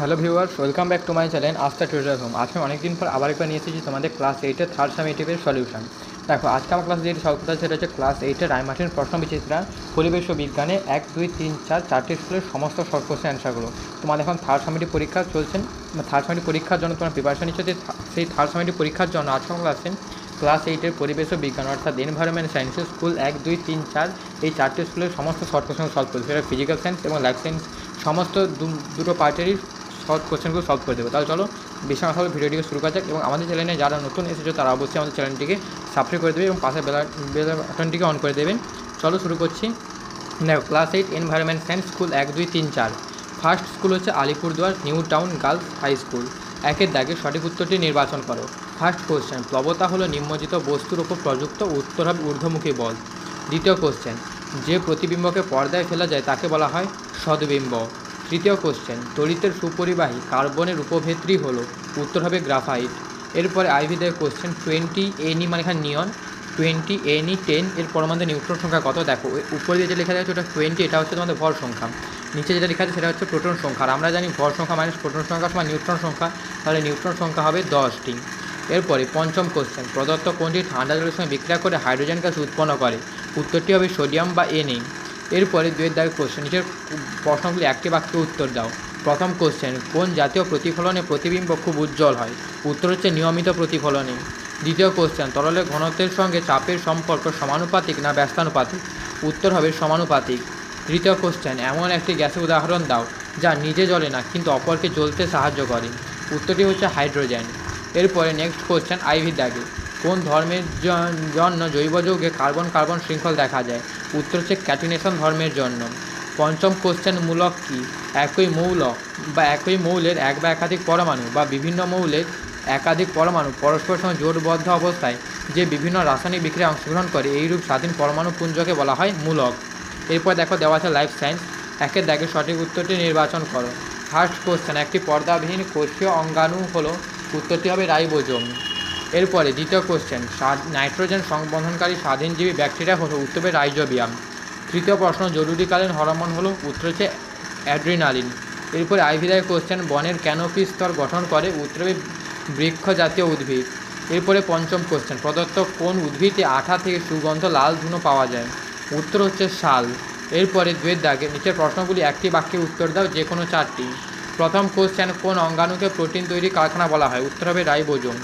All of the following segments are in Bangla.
Hello viewers, welcome back to my channel Astha tutor home আজকে অনেকদিন পর আবার একবার নিয়ে এসেছি তোমাদের ক্লাস এইটের থার্ড সামিটিভের সলিউশন দেখো, আজকে আমার ক্লাস যেটি করতে সেটা হচ্ছে ক্লাস এইটের রায়মার্টিন প্রশ্ন বিচিত্রা, পরিবেশ ও বিজ্ঞানে এক, দুই, তিন, চার, চারটি স্কুলের সমস্ত শর্ট কোশ্চেন অ্যান্সারগুলো তোমাদের এখন থার্ড সামিটিভ পরীক্ষা চলছেন থার্ড সামিটিভ পরীক্ষার জন্য তোমার প্রিপারেশন নিচ্ছ সেই থার্ড সামিটিভ পরীক্ষার জন্য আজকে ক্লাসে ক্লাস এইটের পরিবেশ ও বিজ্ঞান, অর্থাৎ এনভায়রনমেন্ট সায়েন্সের স্কুল এক, দুই, তিন, চার, এই চারটি স্কুলের সমস্ত শর্ট কোশ্চেন সলভ করবে সেটা ফিজিক্যাল সায়েন্স এবং লাইফ সায়েন্স সমস্ত দুটো পার্টেরই শর্ট কোশ্চেনগুলো সলভ করে দেবো। তাহলে চলো, বেশি বলে ভিডিওটিকে শুরু করা যাক এবং আমাদের চ্যানেলে যারা নতুন এসেছ, তারা অবশ্যই আমাদের চ্যানেলটিকে সাবস্ক্রাইব করে দেবে এবং পাশে বেলা বেল বাটনটিকে অন করে দেবেন। চলো শুরু করছি। দেখো class eight environment science school এক, দুই, তিন, চার। ফার্স্ট স্কুল হচ্ছে Alipurduar new town girls high school একের দাগে সঠিক উত্তরটি নির্বাচন করো। ফার্স্ট কোশ্চেন প্লবতা হলো নিম্নজিত বস্তুর ওপর প্রযুক্ত, উত্তর হবে ঊর্ধ্বমুখী বল। দ্বিতীয় কোশ্চেন যে প্রতিবিম্বকে পর্দায় ফেলা যায় তাকে বলা হয় সদ্বিম্ব। তৃতীয় কোশ্চেন তড়িতের সুপরিবাহী কার্বনের উপভেত্রী হলো উত্তর হবে গ্রাফাইট এরপরে আইভি দেয় কোশ্চেন টোয়েন্টি এনি মানে এখানে নিয়ন টোয়েন্টি এনি টেন এর পরমাণু নিউট্রন সংখ্যা কত? দেখো উপরে যেটা লেখা যাচ্ছে ওটা টোয়েন্টি এটা হচ্ছে তোমাদের ভর সংখ্যা। নিচে যেটা লেখা আছে সেটা হচ্ছে প্রোটন সংখ্যা। আমরা জানি ভর সংখ্যা মাইনাস প্রোটন সংখ্যা সমান নিউট্রন সংখ্যা, তাহলে নিউট্রন সংখ্যা হবে দশটি। এরপরে পঞ্চম কোশ্চেন প্রদত্ত কোনটি ঠান্ডা জলের সঙ্গে বিক্রিয়া করে হাইড্রোজেন গ্যাস উৎপন্ন করে? উত্তরটি হবে সোডিয়াম বা এনএ এরপরে দুয়ের দাগে কোশ্চেন নিচের প্রশ্নগুলি একটি বাক্যে উত্তর দাও। প্রথম কোশ্চেন কোন জাতীয় প্রতিফলনে প্রতিবিম্ব খুব উজ্জ্বল হয়? উত্তর হচ্ছে নিয়মিত প্রতিফলনে। দ্বিতীয় কোশ্চেন তরলের ঘনত্বের সঙ্গে চাপের সম্পর্ক সমানুপাতিক না ব্যস্তানুপাতিক? উত্তর হবে সমানুপাতিক। তৃতীয় কোশ্চেন এমন একটি গ্যাসের উদাহরণ দাও, যা নিজে জ্বলে না, কিন্তু অপরকে জ্বলতে সাহায্য করে। উত্তরটি হচ্ছে হাইড্রোজেন। এরপরে নেক্সট কোশ্চেন আইভি দাগে। কোন ধর্মের জন্য জৈব যৌগে কার্বন কার্বন শৃঙ্খল দেখা যায়? উত্তর হচ্ছে ক্যাটিনেশন ধর্মের জন্য। পঞ্চম কোশ্চেন মূলক কি? একই মৌলক বা একই মৌলের এক বা একাধিক পরমাণু বা বিভিন্ন মৌলের একাধিক পরমাণু পরস্পর সঙ্গে জোটবদ্ধ অবস্থায় যে বিভিন্ন রাসায়নিক বিক্রিয়ায় অংশগ্রহণ করে, এইরূপ স্বাধীন পরমাণু পুঞ্জকে বলা হয় মূলক। এরপর দেখো দেওয়া আছে লাইফ সায়েন্স একের দাগে সঠিক উত্তরটি নির্বাচন করো। ফার্স্ট কোশ্চেন একটি পর্দাবিহীন কোষীয় অঙ্গাণু হলো, উত্তরটি হবে রাইবোজোম। এরপরে দ্বিতীয় কোশ্চেন নাইট্রোজেন সংবন্ধনকারী স্বাধীনজীবী ব্যাকটেরিয়া হলো উত্তরে রাইজোবিয়াম। তৃতীয় প্রশ্ন, জরুরিকালীন হরমোন হলো উত্তর হচ্ছে অ্যাড্রিনালিন। এরপরে আইভিদায় কোশ্চেন বনের ক্যানোপি স্তর গঠন করে উত্তরে বৃক্ষ জাতীয় উদ্ভিদ? এরপরে পঞ্চম কোশ্চেন প্রদত্ত কোন উদ্ভিদে আঠা থেকে সুগন্ধ লাল ধুনো পাওয়া যায়? উত্তর হচ্ছে শাল। এরপরে দুয়ের দাগে, নিচের প্রশ্নগুলি একটি বাক্যে উত্তর দাও যে কোনো চারটি। প্রথম কোশ্চেন কোন অঙ্গাণুকে প্রোটিন তৈরি কারখানা বলা হয়? উত্তর হবে রাইবোজোম।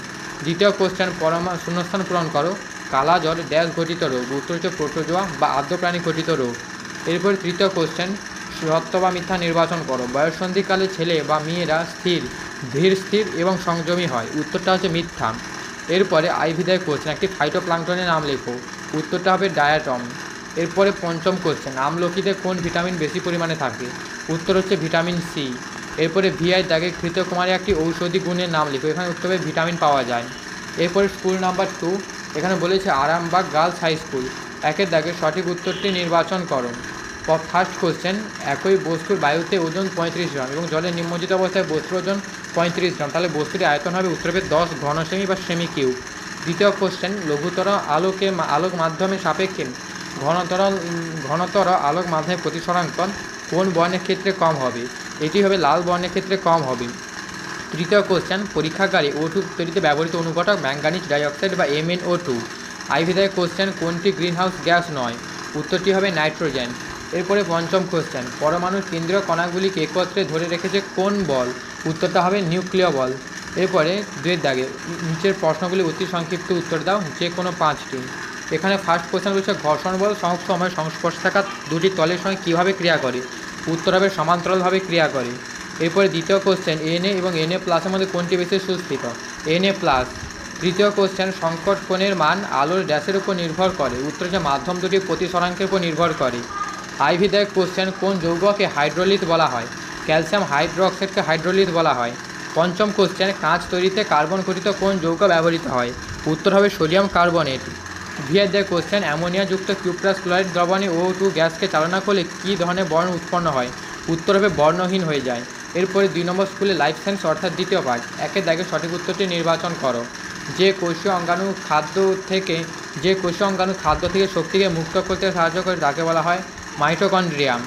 দ্বিতীয় কোশ্চেন পরমা শূন্যস্থান পূরণ করো। কালা জল ড্যাশ ঘটিত রোগ, উত্তর হচ্ছে প্রোটোজোয়া বা আদ্যপ্রাণী ঘটিত রোগ। এরপর তৃতীয় কোশ্চেন সত্য বা মিথ্যা নির্বাচন করো। বয়ঃসন্ধিকালে ছেলে বা মেয়েরা স্থির, ধীর, স্থির এবং সংযমী হয়। উত্তরটা হচ্ছে মিথ্যা। এরপরে আইভিদায় কোশ্চেন একটি ফাইটোপ্লাঙ্কটনের নাম লেখো। উত্তরটা হবে ডায়াটম এরপরে পঞ্চম কোশ্চেন আমলকিতে কোন ভিটামিন বেশি পরিমাণে থাকে? উত্তর হচ্ছে ভিটামিন সি এরপরে ভিআই দাগে ঘৃতকুমারী একটি ঔষধি গুণের নাম লিখো। এখানে উত্তরে ভিটামিন পাওয়া যায়। এরপরে স্কুল নাম্বার টু, এখানে বলেছে আরামবাগ গার্লস হাই স্কুল। একের দাগে সঠিক উত্তরটি নির্বাচন করো। ফার্স্ট কোশ্চেন, একই বস্তুর বায়ুতে ওজন পঁয়ত্রিশ গ্রাম এবং জলের নিম্নজিত অবস্থায় বস্তুর ওজন পঁয়ত্রিশ গ্রাম। তাহলে বস্তুটি আয়তন হবে উত্তরে দশ ঘন সেমি বা সেমি কিউব। দ্বিতীয় কোশ্চেন, লঘুতর আলোকে আলোক মাধ্যমে সাপেক্ষে ঘনতর ঘনতর আলোক মাধ্যমে প্রতিসরাঙ্কন কোন বর্ণের ক্ষেত্রে কম হবে? এটি হবে লাল বর্ণের ক্ষেত্রে কম হবে। তৃতীয় কোশ্চেন পরীক্ষাগারে ও টু তৈরিতে ব্যবহৃত অনুঘটক ম্যাঙ্গানিজ ডাইঅক্সাইড বা এমএনও টু আইভিদায় কোশ্চেন কোনটি গ্রিনহাউস গ্যাস নয়? উত্তরটি হবে নাইট্রোজেন। এরপরে পঞ্চম কোশ্চেন পরমাণুর কেন্দ্রীয় কণাগুলিকে একত্রে ধরে রেখেছে কোন বল? উত্তরটা হবে নিউক্লিয় বল। এরপরে দুয়ের দাগে, নিচের প্রশ্নগুলি অতি সংক্ষিপ্ত উত্তর দাও, যে কোনো পাঁচটি। এখানে ফার্স্ট কোশ্চেন রয়েছে ঘর্ষণ বল সময় সংস্পর্শে থাকা দুটি তলের সঙ্গে কীভাবে ক্রিয়া করে? উত্তর সমান্তরালভাবে ক্রিয়া করে। এরপরে দ্বিতীয় কোশ্চেন এনএ এবং এনএ প্লাসের মধ্যে কোনটি বেশি সুস্থিত? এনএ প্লাস তৃতীয় কোশ্চেন সংকট কোণের মান আলোর ড্যাশের উপর নির্ভর করে। উত্তর যে মাধ্যম দুটি প্রতিসরাঙ্কের উপর নির্ভর করে। আইভি দেয় কোশ্চেন কোন যৌগকে হাইড্রোলিথ বলা হয়? ক্যালসিয়াম হাইড্রোক্সাইডকে হাইড্রোলিথ বলা হয়। পঞ্চম কোশ্চেন কাঁচ তৈরিতে কার্বন ঘটিত কোন যৌগ ব্যবহৃত হয়? উত্তর হবে সোডিয়াম কার্বনেট। ভিয়ার দেয় কোশ্চেন অ্যামোনিয়াযুক্ত কিউপ্রাস ক্লোরাইড দ্রবণে ও টু গ্যাসকে চালনা করলে কী ধরনের বর্ণ উৎপন্ন হয়? উত্তর হবে বর্ণহীন হয়ে যায়। এরপরে দুই নম্বর স্কুলে লাইফ সায়েন্স অর্থাৎ দ্বিতীয় পার্ট একের দাগে সঠিক উত্তরটি নির্বাচন করো। যে কোষীয় অঙ্গাণু খাদ্য থেকে, যে কোষীয় অঙ্গাণু খাদ্য থেকে শক্তিকে মুক্ত করতে সাহায্য করে তাকে বলা হয় মাইটোকন্ড্রিয়াম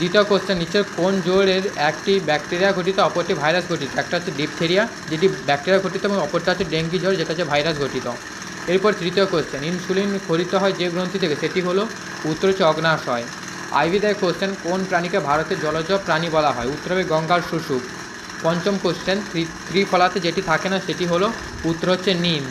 দ্বিতীয় কোশ্চেন নিচের কোন জোরের একটি ব্যাকটেরিয়া ঘটিত অপরটি ভাইরাস ঘটিত একটা হচ্ছে ডিপথেরিয়া যেটি ব্যাকটেরিয়া ঘটিত এবং অপরটা হচ্ছে ডেঙ্গি জ্বর, যেটা হচ্ছে ভাইরাস ঘটিত এরপর তৃতীয় কোশ্চেন ইনসুলিন খরিত হয় যে গ্রন্থি থেকে, সেটি হলো উত্তর হচ্ছে অগ্নাশয়। আইভি দেয় কোশ্চেন কোন প্রাণীকে ভারতের জলজ প্রাণী বলা হয়? উত্তর হবে গঙ্গার শুশুক। পঞ্চম কোশ্চেন ত্রিফলাতে যেটি থাকে না, সেটি হলো উত্তর হচ্ছে নিম।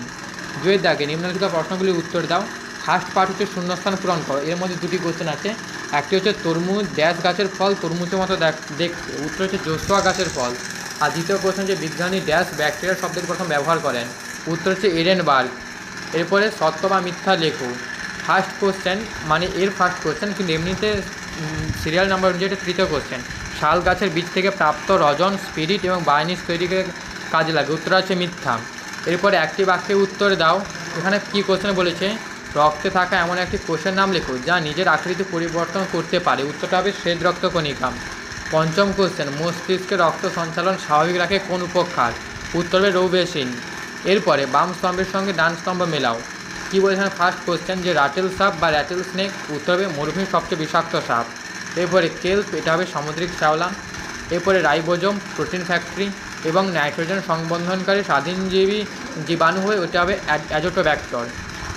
জয়ের দাগে, নিম্নলিখিত প্রশ্নগুলির উত্তর দাও। ফার্স্ট পার্ট হচ্ছে শূন্যস্থান পূরণ করো। এর মধ্যে দুটি কোশ্চেন আছে। একটি হচ্ছে তরমুজ ড্যাশ গাছের ফল, তরমুজের মতো দেখ- দেখতে উত্তর হচ্ছে জোসোয়া গাছের ফল। আর দ্বিতীয় কোশ্চেন যে বিজ্ঞানী ড্যাশ ব্যাকটেরিয়া শব্দের প্রথম ব্যবহার করেন। উত্তর হচ্ছে এডেনবার্গ। এরপরে সত্য বা মিথ্যা লেখো। ফার্স্ট কোশ্চেন মানে এর ফার্স্ট কোশ্চেন কিন্তু এমনিতে সিরিয়াল নাম্বার অনুযায়ী এটা তৃতীয় কোশ্চেন শাল গাছের বীজ থেকে প্রাপ্ত রজন স্পিরিট এবং বার্নিশ তৈরিকে কাজে লাগে। উত্তর আছে মিথ্যা। এরপরে একটি বাক্যে উত্তর দাও। এখানে কী কোশ্চেন বলেছে? রক্তে থাকা এমন একটি কোষের নাম লেখো, যা নিজের আকৃতি পরিবর্তন করতে পারে। উত্তরটা হবে শ্বেত রক্তকণিকা পঞ্চম কোশ্চেন মস্তিষ্কে রক্ত সঞ্চালন স্বাভাবিক রাখে কোন উপক্ষার উত্তর হবে রৌবেসিন এরপরে বাম স্তম্ভের সঙ্গে ডান স্তম্ভ মেলাও। কী বলেছেন ফার্স্ট কোশ্চেন যে রাটেল সাপ বা র্যাটেল স্নেক উত্তর হবে মরুভূমির সবচেয়ে বিষাক্ত সাপ। এরপরে কেল্প এটা হবে সামুদ্রিক শ্যাওলা। এরপরে রাইবোজম প্রোটিন ফ্যাক্টরি এবং নাইট্রোজেন সংবন্ধনকারী স্বাধীনজীবী জীবাণু হয়ে ওটা হবে অ্যাজোটোব্যাক্টর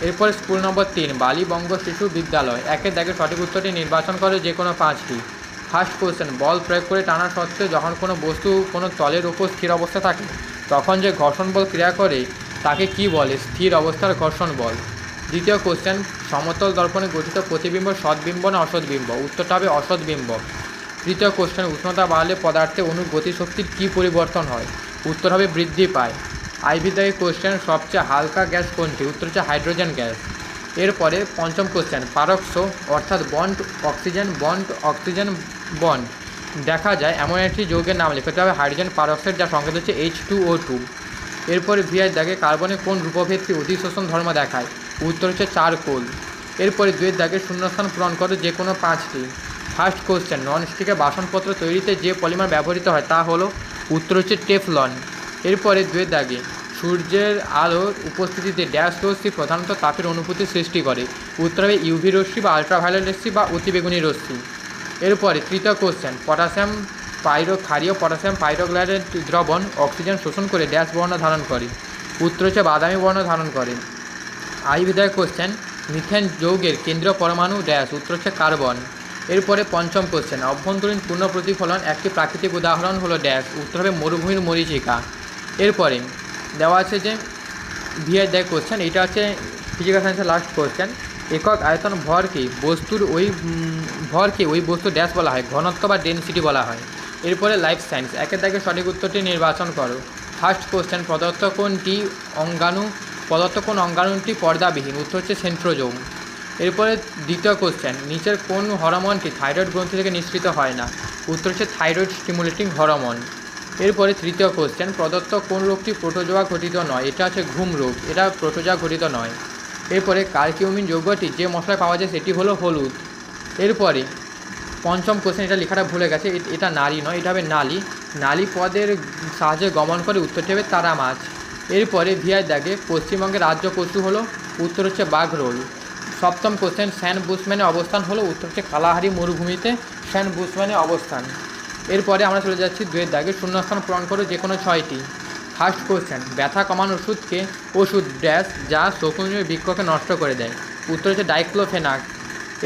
এরপরে স্কুল নম্বর তিন বালিবঙ্গ শিশু বিদ্যালয়। একের দাগে সঠিক উত্তরটি নির্বাচন করে যে কোনো পাঁচটি। ফার্স্ট কোশ্চেন বল প্রয়োগ করে টানা সত্ত্বেও যখন কোনো বস্তু কোনো তলের উপর স্থির অবস্থা থাকে তখন যে ঘর্ষণ বল ক্রিয়া করে, তাকে কি বলে? স্থির অবস্থার ঘর্ষণ বল। দ্বিতীয় কোশ্চেন সমতল দর্পণে গঠিত প্রতিবিম্ব সদ্বিম্ব না অসৎবিম্ব উত্তরটা হবে অসৎবিম্ব তৃতীয় কোশ্চেন উষ্ণতা বাড়লে পদার্থে অনুর গতিশক্তির কী পরিবর্তন হয়? উত্তর হবে বৃদ্ধি পায়। আইভিদায়ী কোশ্চেন সবচেয়ে হালকা গ্যাস কোনটি? উত্তর হচ্ছে হাইড্রোজেন গ্যাস। এরপরে পঞ্চম কোশ্চেন পারক্স, অর্থাৎ bond oxygen bond oxygen bond. দেখা যায়, এমন একটি যৌগের নাম লিখতে হবে হাইড্রোজেন পারক্সাইড, যার সংকেত হচ্ছে এইচ টু ও টু এরপরে ভিআই দাগে কার্বনে কোন রূপভেদটি অধিশোষণ ধর্ম দেখায়? উত্তর হচ্ছে চারকোল। এরপরে দুয়ের দাগে শূন্যস্থান পূরণ করে যে কোনো পাঁচটি। ফার্স্ট কোশ্চেন ননস্টিকের বাসনপত্র তৈরিতে যে পলিমার ব্যবহৃত হয় তা হলো, উত্তর হচ্ছে টেফলন। এরপরে দুয়ের দাগে, সূর্যের আলোর উপস্থিতিতে ড্যাশ রশ্মি প্রধানত তাপের অনুভূতি সৃষ্টি করে। উত্তর হবে ইউভি রশ্মি বা আলট্রাভায়োলেট রশ্মি বা অতিবেগুনি রশ্মি। এরপরে তৃতীয় কোশ্চেন পটাশিয়াম পাইরো ক্ষারীয় পটাশিয়াম পাইরোগ্লাইডের দ্রবণ অক্সিজেন শোষণ করে ড্যাশ বর্ণ ধারণ করে। উত্তর হচ্ছে বাদামি বর্ণ ধারণ করে। আই বিধায় কোশ্চেন মিথেন যৌগের কেন্দ্রীয় পরমাণু ড্যাশ উত্তর হচ্ছে কার্বন এরপরে পঞ্চম কোশ্চেন অভ্যন্তরীণ পূর্ণ প্রতিফলন একটি প্রাকৃতিক উদাহরণ হলো ড্যাশ উত্তর হবে মরুভূমির মরিচিকা। এরপরে দেওয়া আছে যে ভিআই দেয় কোশ্চেন এটা হচ্ছে ফিজিক্যাল সায়েন্সের লাস্ট কোশ্চেন একক আয়তন ভরকে বস্তুর ওই ভরকে ওই বস্তু ড্যাশ বলা হয়, ঘনত্ব বা ডেনসিটি বলা হয়। এরপরে লাইফ সায়েন্স, একের দাগে সঠিক উত্তরটি নির্বাচন করো। ফার্স্ট কোশ্চেন প্রদত্ত কোনটি অঙ্গাণু, প্রদত্ত কোন অঙ্গাণুটি পর্দাবিহীন? উত্তর হচ্ছে সেন্ট্রোজোম। এরপরে দ্বিতীয় কোশ্চেন নিচের কোন হরমোনটি থাইরয়েড গ্রন্থি থেকে নিঃসৃত হয় না? উত্তর হচ্ছে থাইরয়েড স্টিমুলেটিং হরমোন। এরপরে তৃতীয় কোশ্চেন প্রদত্ত কোন রোগটি প্রোটোজোয়া ঘটিত নয়? এটা হচ্ছে ঘুম রোগ, এটা প্রোটোজোয়া ঘটিত নয়। এরপরে কার্কিউমিন যৌগটি যে মশলায় পাওয়া যায় সেটি হলো হলুদ। এরপরে পঞ্চম কোশ্চেন এটা লেখাটা ভুলে গেছে এটা নারী নয়, এটা হবে নালী। নালী পদের সাহায্যে গমন করে উত্তরটি হবে তারা মাছ। এরপরে ভিআই দাগে, পশ্চিমবঙ্গের রাজ্য পশু হলো, উত্তর হচ্ছে বাঘরোল সপ্তম কোশ্চেন স্যান বুসম্যানের অবস্থান হলো, উত্তর হচ্ছে কালাহারি মরুভূমিতে স্যান বুসম্যানের অবস্থান। এরপরে আমরা চলে যাচ্ছি দুয়ের দাগে, শূন্যস্থান পূরণ করে যে কোনো ছয়টি। ফার্স্ট কোশ্চেন ব্যথা কমানোর ওষুধকে ওষুধ, ড্যাশ যা শকুনীয় বৃক্ষকে নষ্ট করে দেয়। উত্তর হচ্ছে ডাইক্লোফেনাক।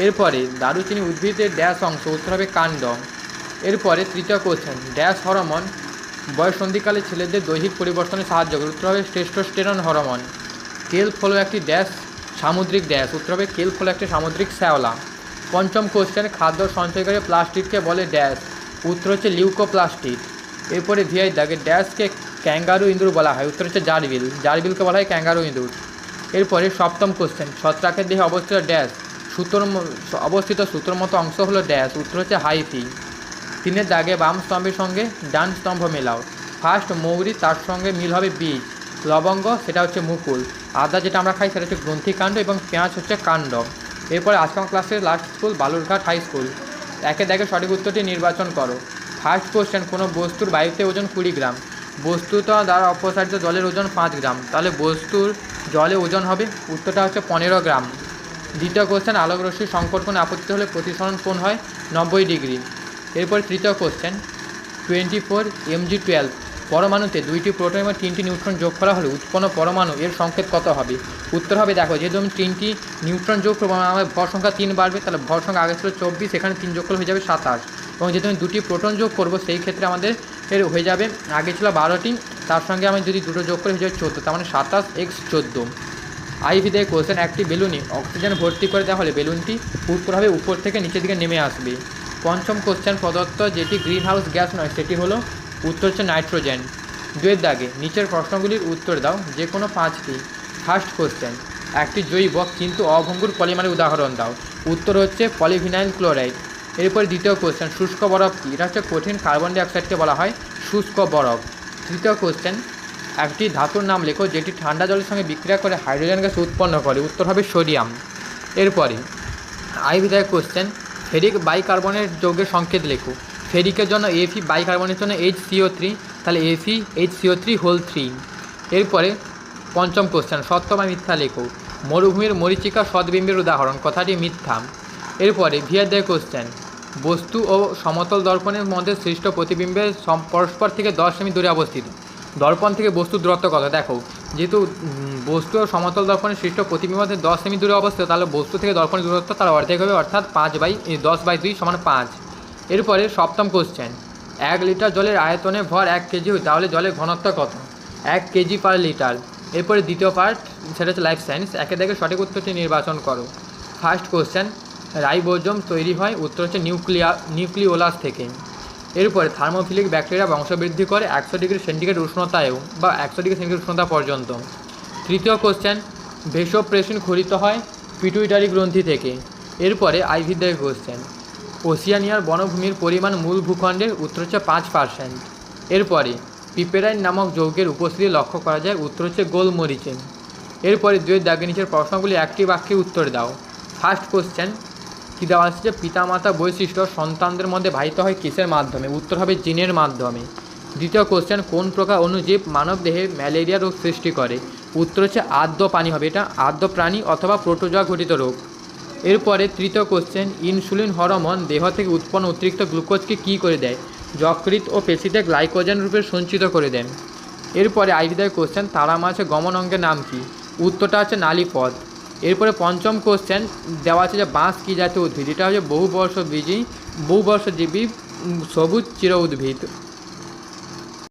এরপরে দারুচিনি উদ্ভিদের ড্যাশ অংশ, উত্তর হবে কাণ্ড এরপরে তৃতীয় কোশ্চেন ড্যাশ হরমোন বয়সন্ধিকালে ছেলেদের দৈহিক পরিবর্তনে সাহায্য করে। উত্তর হবে টেস্টোস্টেরন হরমোন। কেল্প হলো একটি ড্যাশ সামুদ্রিক ড্যাশ, উত্তর হবে কেল্প হলো একটি সামুদ্রিক শ্যাওলা। পঞ্চম কোশ্চেন খাদ্য সঞ্চয়কারী প্লাস্টিককে বলে ড্যাশ, উত্তর হচ্ছে লিউকোপ্লাস্টিক এরপরে ভিআই দাগে ড্যাশকে ক্যাঙ্গারু ইঁদুর বলা হয়, উত্তর হচ্ছে জারবিল। জারবিলকে বলা হয় ক্যাঙ্গারু ইঁদুর। এরপরে সপ্তম কোশ্চেন ছত্রাকের দেহে অবস্থিত ড্যাশ সুতোর অবস্থিত সুতোর মতো অংশ হলো ড্যাশ উত্তর হচ্ছে হাইফি তিনের দাগে বাম স্তম্ভের সঙ্গে ডান স্তম্ভ মেলাও। ফার্স্ট মৌরি, তার সঙ্গে মিল হবে বীজ। লবঙ্গ, সেটা হচ্ছে মুকুল। আদা যেটা আমরা খাই, সেটা হচ্ছে গ্রন্থিকাণ্ড এবং পেঁয়াজ হচ্ছে কাণ্ড। এরপরে আজকাল ক্লাসের last school Balurghat high school একে দেখে সঠিক উত্তরটি নির্বাচন করো। ফার্স্ট কোশ্চেন কোনো বস্তুর বায়ুতে ওজন কুড়ি গ্রাম। বস্তুটা দ্বারা অপসারিত জলের ওজন পাঁচ গ্রাম। তাহলে বস্তুর জলে ওজন হবে উত্তরটা হচ্ছে পনেরো গ্রাম। দ্বিতীয় কোশ্চেন আলোক রশ্মি সংকট আপত্তি হলে প্রতিসরণ কোণ হয় নব্বই ডিগ্রি। এরপর তৃতীয় question twenty four MG twelve পরমাণুতে দুইটি প্রোটন এবং তিনটি নিউট্রন যোগ করা হলে উৎপন্ন পরমাণু এর সংকেত কত হবে? উত্তর হবে, দেখো, যেহেতু আমি তিনটি নিউট্রন যোগ করব, আমার ভর সংখ্যা তিন বাড়বে, তাহলে ভর সংখ্যা আগে ছিল চব্বিশ, এখানে তিন যোগ করলে হয়ে যাবে সাতাশ। এবং যেহেতু আমি দুটি প্রোটন যোগ করব, সেই ক্ষেত্রে আমাদের এর হয়ে যাবে। আগে ছিল বারোটি, তার সঙ্গে আমি যদি দুটো যোগ করে, হয়ে যাবে চোদ্দ। তার মানে সাতাশ এক্স চোদ্দ। আইভি দিয়ে কোশ্চেন একটি বেলুনে অক্সিজেন ভর্তি করে দেওয়া হলে বেলুনটি উত্তরভাবে উপর থেকে নিচের দিকে নেমে আসবে। পঞ্চম কোশ্চেন প্রদত্ত যেটি গ্রিন হাউস গ্যাস নয়, সেটি হলো উত্তর হচ্ছে নাইট্রোজেন। দুয়ের দাগে, নিচের প্রশ্নগুলির উত্তর দাও, যে কোনো পাঁচটি। ফার্স্ট কোশ্চেন একটি জৈব কিন্তু অভঙ্গুর পলিমারের উদাহরণ দাও। উত্তর হচ্ছে পলিভিনাইল ক্লোরাইড। এরপর দ্বিতীয় কোশ্চেন শুষ্ক বরফ কী? এটা হচ্ছে কঠিন কার্বন ডাইঅক্সাইডকে বলা হয় শুষ্ক বরফ। তৃতীয় কোশ্চেন একটি ধাতুর নাম লেখো যেটি ঠান্ডা জলের সঙ্গে বিক্রিয়া করে হাইড্রোজেন গ্যাস উৎপন্ন করে, উত্তর হবে সোডিয়াম এরপরে আই বিধায়ক কোশ্চেন ফেরিক বাইকার্বনের যৌগের সংকেত লেখো। ফেরিকের জন্য এফি বাইকার্বনের জন্য এইচ সিও থ্রি তাহলে এফি H CO three whole three এরপরে, পঞ্চম কোশ্চেন সত্য বা মিথ্যা লেখো। মরুভূমির মরিচিকা সদ্বিম্বের উদাহরণ, কথাটি মিথ্যা। এরপরে ভিয়ার দেয় কোশ্চেন বস্তু ও সমতল দর্পণের মধ্যে সৃষ্ট প্রতিবিম্বের পরস্পর থেকে দশ সেমি দূরে অবস্থিত। দর্পণ থেকে বস্তু দূরত্ব কত? দেখো, যেহেতু বস্তু ও সমতল দর্পণের সৃষ্ট প্রতিবিম্ব মধ্যে দশ সেমি দূরে অবস্থিত, তাহলে বস্তু থেকে দর্পণের দূরত্ব তার অর্ধেক হবে, অর্থাৎ পাঁচ বাই দশ বাই দুই সমান পাঁচ। এরপরে সপ্তম কোশ্চেন এক লিটার জলের আয়তনে ভর এক কেজি হয়, তাহলে জলের ঘনত্ব কত? এক কেজি পার লিটার। এরপরে দ্বিতীয় পার্ট সেটা হচ্ছে লাইফ সায়েন্স একে দেখে সঠিক উত্তরটি নির্বাচন করো। ফার্স্ট কোশ্চেন রাইবোজোম তৈরি হয় উত্তর হচ্ছে নিউক্লিয়া, নিউক্লিওলাস থেকে। এরপরে থার্মোফিলিক ব্যাকটেরিয়া বংশবৃদ্ধি করে একশো ডিগ্রি সেন্টিগ্রেড উষ্ণতায়ও বা একশো ডিগ্রি সেন্টিগ্রেড উষ্ণতা পর্যন্ত। তৃতীয় কোশ্চেন ভেসোপ্রেশন খরিত হয় পিটুইটারি গ্রন্থি থেকে। এরপরে আইভিদের কোশ্চেন ওসিয়ানিয়ার বনভূমির পরিমাণ মূল ভূখণ্ডের উত্তর হচ্ছে পাঁচ পার্সেন্ট এরপরে পিপেরাইন নামক যৌগের উপস্থিতি লক্ষ্য করা যায়, উত্তর হচ্ছে গোলমরিচে এরপরে দুয়ের দাগে নিচের প্রশ্নগুলি একটি বাক্যে উত্তর দাও। ফার্স্ট কোশ্চেন কী দেওয়া আছে যে পিতামাতা বৈশিষ্ট্য সন্তানদের মধ্যে বাহিত হয় কিসের মাধ্যমে? উত্তর হবে জিনের মাধ্যমে। দ্বিতীয় কোশ্চেন কোন প্রকার অণুজীব মানবদেহে ম্যালেরিয়া রোগ সৃষ্টি করে? উত্তর হচ্ছে আদ্য পানি হবে এটা, আদ্য প্রাণী অথবা প্রোটোজোয়া ঘটিত রোগ। এরপরে তৃতীয় কোশ্চেন ইনসুলিন হরমোন দেহ থেকে উৎপন্ন অতিরিক্ত গ্লুকোজকে কী করে দেয়? যকৃত ও পেশিতে গ্লাইকোজেন রূপে সঞ্চিত করে দেন। এরপরে আইভিদায় কোশ্চেন তারা মাছের গমন অঙ্গের নাম কি? উত্তরটা হচ্ছে নালীপথ। এরপরে পঞ্চম কোশ্চেন দেওয়া আছে যে বাঁশ কী জাতীয় উদ্ভিদ? এটা হচ্ছে বহু বীজী বহু বর্ষজীবী সবুজ চির উদ্ভিদ